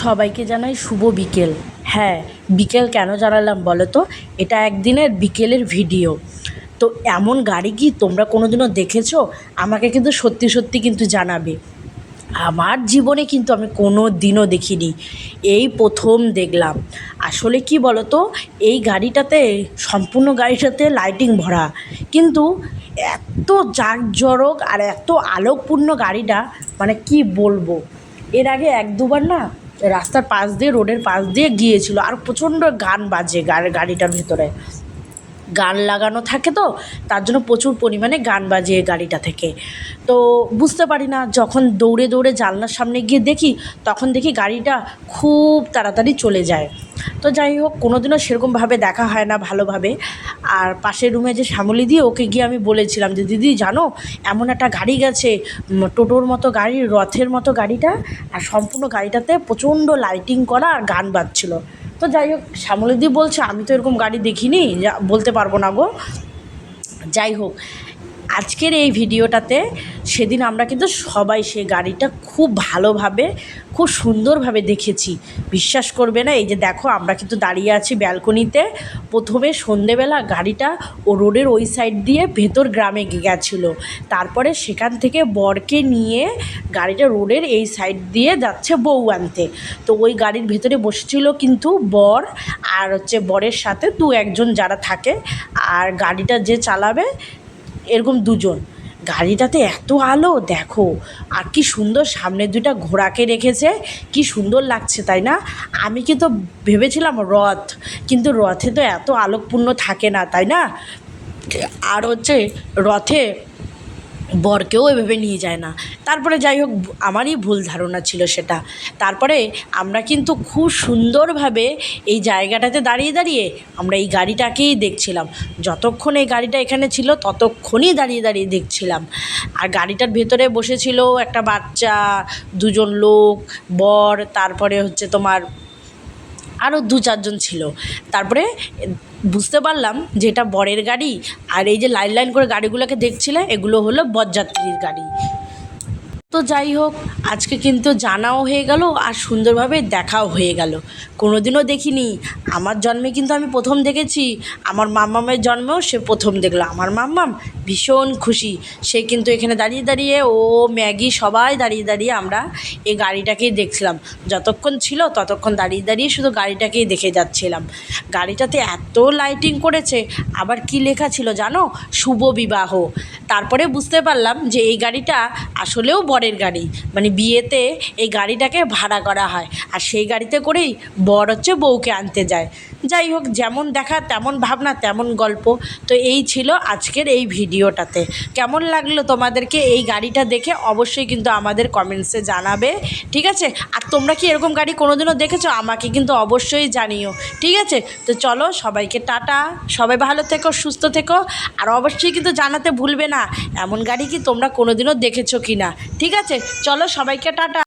সবাইকে জানাই শুভ বিকেল। হ্যাঁ বিকেল কেন জানালাম বলো তো? এটা একদিনের বিকেলের ভিডিও। তো এমন গাড়ি কি তোমরা কোনো দিনও দেখেছ? আমাকে কিন্তু সত্যি সত্যি কিন্তু জানাবে। আমার জীবনে কিন্তু আমি কোনো দিনও দেখিনি। এই প্রথম দেখলাম। আসলে কি বলো তো? এই গাড়িটাতে, সম্পূর্ণ গাড়িটাতে লাইটিং ভরা। কিন্তু এত জাঁকজরক আর এত আলোকপূর্ণ গাড়িটা মানে কি বলব? এর আগে এক দুবার না রাস্তার পাশ দিয়ে রোডের পাশ দিয়ে গিয়েছিল। আর প্রচণ্ড গান বাজে গাড়িটার ভেতরে। গান লাগানো থাকে তো, তার জন্য প্রচুর পরিমাণে গান বাজে গাড়িটা থেকে। তো বুঝতে পারি না, যখন দৌড়ে দৌড়ে জানলার সামনে গিয়ে দেখি, তখন দেখি গাড়িটা খুব তাড়াতাড়ি চলে যায়। তো যাই হোক কোনো দিনও সেরকমভাবে দেখা হয় না ভালোভাবে। আর পাশের রুমে যে শ্যামলি দিয়ে ওকে গিয়ে আমি বলেছিলাম যে, দিদি, জানো, এমন একটা গাড়ি গেছে টোটোর মতো গাড়ি, রথের মতো গাড়িটা, আর সম্পূর্ণ গাড়িটাতে প্রচণ্ড লাইটিং করা আর গান বাজছিল। তো যাই হোক, শ্যামলিদি বলছে, আমি তো এরকম গাড়ি দেখিনি বলতে পারব না গো। যাই হোক আজকের এই ভিডিওটাতে সেদিন আমরা কিন্তু সবাই সেই গাড়িটা খুব ভালোভাবে, খুব সুন্দরভাবে দেখেছি। বিশ্বাস করবে না, এই যে দেখো আমরা কিন্তু দাঁড়িয়ে আছি ব্যালকনিতে। প্রথমে সন্ধেবেলা গাড়িটা ও রোডের ওই সাইড দিয়ে ভেতর গ্রামে গেছিল। তারপরে সেখান থেকে বরকে নিয়ে গাড়িটা রোডের এই সাইড দিয়ে যাচ্ছে বউ আনতে। তো ওই গাড়ির ভেতরে বসেছিল কিন্তু বর আর হচ্ছে বরের সাথে দু একজন যারা থাকে। আর গাড়িটা যে চালাবে এরকম দুজন। গাড়িটাতে এত আলো, দেখো। আর কি সুন্দর সামনে দুটা ঘোড়াকে রেখেছে। কি সুন্দর লাগছে, তাই না? আমি কি তো ভেবেছিলাম রথ, কিন্তু রথে তো এত আলোকপূর্ণ থাকে না, তাই না? আর হচ্ছে রথে বরকেও এভাবে নিয়ে যায় না। তারপরে যাই হোক, আমারই ভুল ধারণা ছিল সেটা। তারপরে আমরা কিন্তু খুব সুন্দরভাবে এই জায়গাটাতে দাঁড়িয়ে দাঁড়িয়ে আমরা এই গাড়িটাকেই দেখছিলাম। যতক্ষণ এই গাড়িটা এখানে ছিল, ততক্ষণই দাঁড়িয়ে দাঁড়িয়ে দেখছিলাম। আর গাড়িটার ভেতরে বসেছিল একটা বাচ্চা, দুজন লোক, বর, তারপরে হচ্ছে তোমার আরও দু চারজন ছিল। তারপরে বুঝতে পারলাম যে এটা বরের গাড়ি, আর এই যে লাইন লাইন করে গাড়িগুলোকে দেখছিলে, এগুলো হলো বরযাত্রীর গাড়ি। তো যাই হোক আজকে কিন্তু জানাও হয়ে গেল আর সুন্দরভাবে দেখাও হয়ে গেল। কোনো দিনও দেখিনি। আমার জন্মে কিন্তু আমি প্রথম দেখেছি। আমার মাম্মামের জন্মেও সে প্রথম দেখল। আমার মাম্মাম ভীষণ খুশি। সে কিন্তু এখানে দাঁড়িয়ে দাঁড়িয়ে, ও, ম্যাগি সবাই দাঁড়িয়ে দাঁড়িয়ে আমরা এই গাড়িটাকেই দেখছিলাম। যতক্ষণ ছিল ততক্ষণ দাঁড়িয়ে দাঁড়িয়ে শুধু গাড়িটাকেই দেখে যাচ্ছিলাম। গাড়িটাতে এত লাইটিং করেছে। আবার কি লেখা ছিল জানো? শুভ বিবাহ। তারপরে বুঝতে পারলাম যে এই গাড়িটা আসলেও বরের গাড়ি। মানে বিয়েতে এই গাড়িটাকে ভাড়া করা হয়। আর সেই গাড়িতে করেই বর হচ্ছে বউকে আনতে যায়। যাই হোক, যেমন দেখা, তেমন ভাবনা, তেমন গল্প। তো এই ছিল আজকের এই ভিডিওটাতে। কেমন লাগল তোমাদেরকে এই গাড়িটা দেখে? অবশ্যই কিন্তু আমাদের কমেন্টসে জানাবে। ঠিক আছে? আর তোমরা কি এরকম গাড়ি কোনোদিনও দেখেছ? আমাকে কিন্তু অবশ্যই জানিও। ঠিক আছে? তো চলো, সবাইকে টাটা। সবাই ভালো থেকো, সুস্থ থেকো। আর অবশ্যই কিন্তু জানাতে ভুলবে না, এমন গাড়ি কি তোমরা কোনোদিনও দেখেছ কি না ঠিক আছে? চলো সবাইকে টাটা